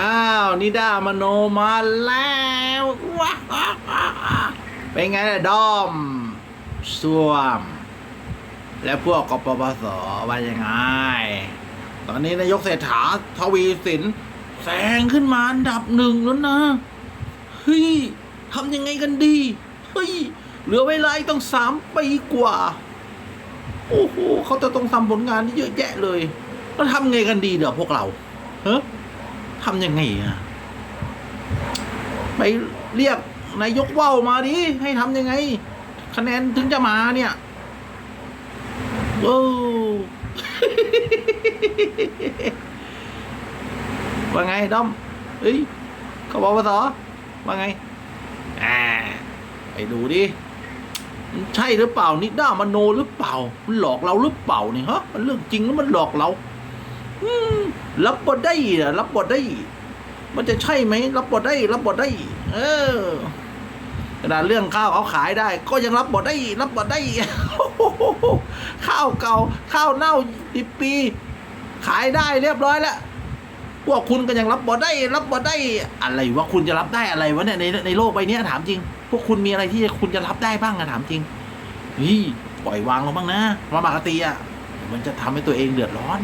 อ้าวนิดามโนมาแล้วว้าวเป็นไงล่ะดอมส้วม และพวกกปปสว่ายังไง ตอนนี้นายกเศรษฐาทวีสินแซงขึ้นมาอันดับหนึ่งแล้วนะ เฮ้ยทำยังไงกันดี เฮ้ย เหลือเวลาอีกต้องสามปีกว่า โอ้โหเขาจะต้องทำผลงานที่เยอะแยะเลย แล้วทำไงกันดีเดี๋ยวพวกเราเฮ้ำยังไงอะไปเรียกนายกว่าวมาดิให้ทำยังไง คะแนนถึงจะมาเนี่ยโอ้ว่าไงด้อมเฮ้ยเขาบอกว่าสอว่าไงอ่าไปดูดิใช่หรือเปล่านิด้ามโนหรือเปล่า มันหลอกเราหรือเปล่าเนี่ยฮะมันเรื่องจริงแล้วมันหลอกเรา รับบทได้รับบทได้ มันจะใช่ไหมรับบทได้ รับบทได้ เออขนาดเรื่องข้าวเขาขายได้ ก็ยังรับบทได้ รับบทได้ ข้าวเก่า ข้าวเน่าดิบปี ขายได้เรียบร้อยแล้วพวกคุณก็ยังรับบทได้ รับบทได้ อะไรวะคุณจะรับได้อะไรวะเนี่ยในในโลกใบนี้ถามจริง พวกคุณมีอะไรที่คุณจะรับได้บ้างอะถามจริงนี่ปล่อยวางลงบ้างนะว่าปกติอะมันจะทำให้ตัวเองเดือดร้อน